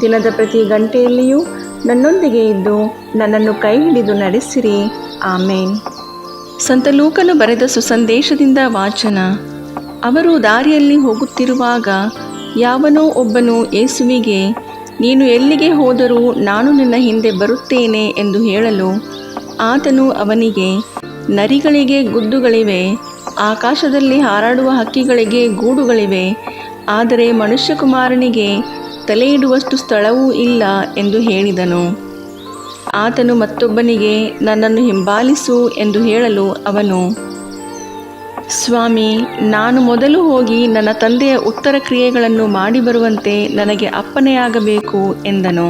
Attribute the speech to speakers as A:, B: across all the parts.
A: ದಿನದ ಪ್ರತಿ ಗಂಟೆಯಲ್ಲಿಯೂ ನನ್ನೊಂದಿಗೆ ಇದ್ದು ನನ್ನನ್ನು ಕೈ ಹಿಡಿದು ನಡೆಸಿರಿ. ಆಮೇನ್. ಸಂತ ಲೂಕನು ಬರೆದ ಸುಸಂದೇಶದಿಂದ ವಾಚನ. ಅವರು ದಾರಿಯಲ್ಲಿ ಹೋಗುತ್ತಿರುವಾಗ ಯಾವನೋ ಒಬ್ಬನು ಯೇಸುವಿಗೆ, ನೀನು ಎಲ್ಲಿಗೆ ಹೋದರೂ ನಾನು ನಿನ್ನ ಹಿಂದೆ ಬರುತ್ತೇನೆ ಎಂದು ಹೇಳಲು. ಆತನು ಅವನಿಗೆ, ನರಿಗಳಿಗೆ ಗುದ್ದುಗಳಿವೆ, ಆಕಾಶದಲ್ಲಿ ಹಾರಾಡುವ ಹಕ್ಕಿಗಳಿಗೆ ಗೂಡುಗಳಿವೆ, ಆದರೆ ಮನುಷ್ಯಕುಮಾರನಿಗೆ ತಲೆ ಇಡುವಷ್ಟು ಸ್ಥಳವೂ ಇಲ್ಲ ಎಂದು ಹೇಳಿದನು. ಆತನು ಮತ್ತೊಬ್ಬನಿಗೆ, ನನ್ನನ್ನು ಹಿಂಬಾಲಿಸು ಎಂದು ಹೇಳಲು ಅವನು, ಸ್ವಾಮಿ, ನಾನು ಮೊದಲು ಹೋಗಿ ನನ್ನ ತಂದೆಯ ಉತ್ತರ ಕ್ರಿಯೆಗಳನ್ನು ಮಾಡಿ ಬರುವಂತೆ ನನಗೆ ಅಪ್ಪನೆಯಾಗಬೇಕು ಎಂದನು.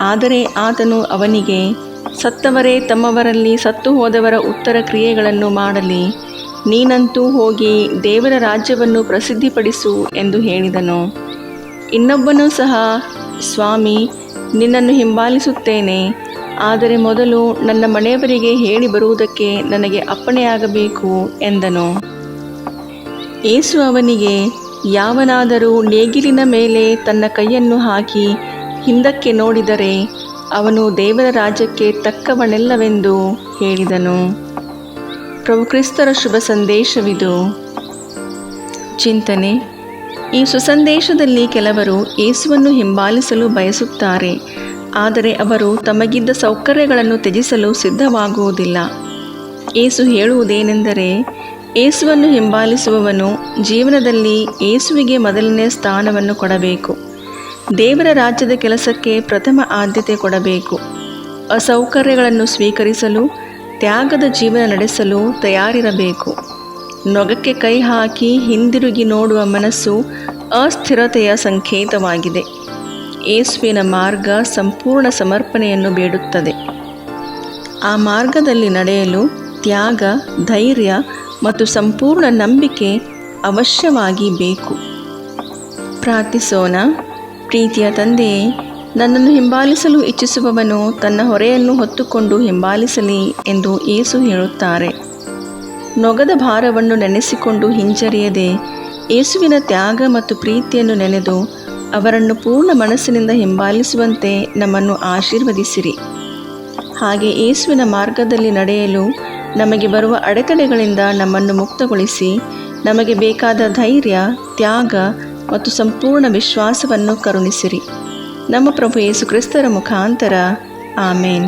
A: ಆದರೆ ಆತನು ಅವನಿಗೆ, ಸತ್ತವರೇ ತಮ್ಮವರಲ್ಲಿ ಸತ್ತು ಹೋದವರ ಉತ್ತರ ಕ್ರಿಯೆಗಳನ್ನು ಮಾಡಲಿ. ನೀನಂತೂ ಹೋಗಿ ದೇವರ ರಾಜ್ಯವನ್ನು ಪ್ರಸಿದ್ಧಿಪಡಿಸು ಎಂದು ಹೇಳಿದನು. ಇನ್ನೊಬ್ಬನೂ ಸಹ, ಸ್ವಾಮಿ, ನಿನ್ನನ್ನು ಹಿಂಬಾಲಿಸುತ್ತೇನೆ. ಆದರೆ ಮೊದಲು ನನ್ನ ಮನೆಯವರಿಗೆ ಹೇಳಿ ಬರುವುದಕ್ಕೆ ನನಗೆ ಅಪ್ಪಣೆಯಾಗಬೇಕು, ಎಂದನು. ಏಸು ಅವನಿಗೆ, ಯಾವನಾದರೂ ನೇಗಿಲಿನ ಮೇಲೆ ತನ್ನ ಕೈಯನ್ನು ಹಾಕಿ ಹಿಂದಕ್ಕೆ ನೋಡಿದರೆ ಅವನು ದೇವರ ರಾಜ್ಯಕ್ಕೆ ತಕ್ಕವನೆಲ್ಲವೆಂದು ಹೇಳಿದನು. ಪ್ರಭು ಕ್ರಿಸ್ತರ ಶುಭ ಸಂದೇಶವಿದು. ಚಿಂತನೆ. ಈ ಸುಸಂದೇಶದಲ್ಲಿ ಕೆಲವರು ಯೇಸುವನ್ನು ಹಿಂಬಾಲಿಸಲು ಬಯಸುತ್ತಾರೆ, ಆದರೆ ಅವರು ತಮಗಿದ್ದ ಸೌಕರ್ಯಗಳನ್ನು ತ್ಯಜಿಸಲು ಸಿದ್ಧವಾಗುವುದಿಲ್ಲ. ಏಸು ಹೇಳುವುದೇನೆಂದರೆ ಏಸುವನ್ನು ಹಿಂಬಾಲಿಸುವವನು ಜೀವನದಲ್ಲಿ ಏಸುವಿಗೆ ಮೊದಲನೇ ಸ್ಥಾನವನ್ನು ಕೊಡಬೇಕು. ದೇವರ ರಾಜ್ಯದ ಕೆಲಸಕ್ಕೆ ಪ್ರಥಮ ಆದ್ಯತೆ ಕೊಡಬೇಕು. ಅಸೌಕರ್ಯಗಳನ್ನು ಸ್ವೀಕರಿಸಲು, ತ್ಯಾಗದ ಜೀವನ ನಡೆಸಲು ತಯಾರಿರಬೇಕು. ನೊಗಕ್ಕೆ ಕೈ ಹಾಕಿ ಹಿಂದಿರುಗಿ ನೋಡುವ ಮನಸ್ಸು ಅಸ್ಥಿರತೆಯ ಸಂಕೇತವಾಗಿದೆ. ಏಸುವಿನ ಮಾರ್ಗ ಸಂಪೂರ್ಣ ಸಮರ್ಪಣೆಯನ್ನು ಬೇಡುತ್ತದೆ. ಆ ಮಾರ್ಗದಲ್ಲಿ ನಡೆಯಲು ತ್ಯಾಗ, ಧೈರ್ಯ ಮತ್ತು ಸಂಪೂರ್ಣ ನಂಬಿಕೆ ಅವಶ್ಯವಾಗಿ ಬೇಕು. ಪ್ರಾರ್ಥಿಸೋಣ. ಪ್ರೀತಿಯ ತಂದೆಯೇ, ನನ್ನನ್ನು ಹಿಂಬಾಲಿಸಲು ಇಚ್ಛಿಸುವವನು ತನ್ನ ಹೊರೆಯನ್ನು ಹೊತ್ತುಕೊಂಡು ಹಿಂಬಾಲಿಸಲಿ ಎಂದು ಏಸು ಹೇಳುತ್ತಾರೆ. ನೊಗದ ಭಾರವನ್ನು ನೆನೆಸಿಕೊಂಡು ಹಿಂಜರಿಯದೆ ಯೇಸುವಿನ ತ್ಯಾಗ ಮತ್ತು ಪ್ರೀತಿಯನ್ನು ನೆನೆದು ಅವರನ್ನು ಪೂರ್ಣ ಮನಸ್ಸಿನಿಂದ ಹಿಂಬಾಲಿಸುವಂತೆ ನಮ್ಮನ್ನು ಆಶೀರ್ವದಿಸಿರಿ. ಹಾಗೆ ಯೇಸುವಿನ ಮಾರ್ಗದಲ್ಲಿ ನಡೆಯಲು ನಮಗೆ ಬರುವ ಅಡೆತಡೆಗಳಿಂದ ನಮ್ಮನ್ನು ಮುಕ್ತಗೊಳಿಸಿ ನಮಗೆ ಬೇಕಾದ ಧೈರ್ಯ, ತ್ಯಾಗ ಮತ್ತು ಸಂಪೂರ್ಣ ವಿಶ್ವಾಸವನ್ನು ಕರುಣಿಸಿರಿ. ನಮ್ಮ ಪ್ರಭು ಯೇಸು ಕ್ರಿಸ್ತರ ಮುಖಾಂತರ. ಆಮೇನ್.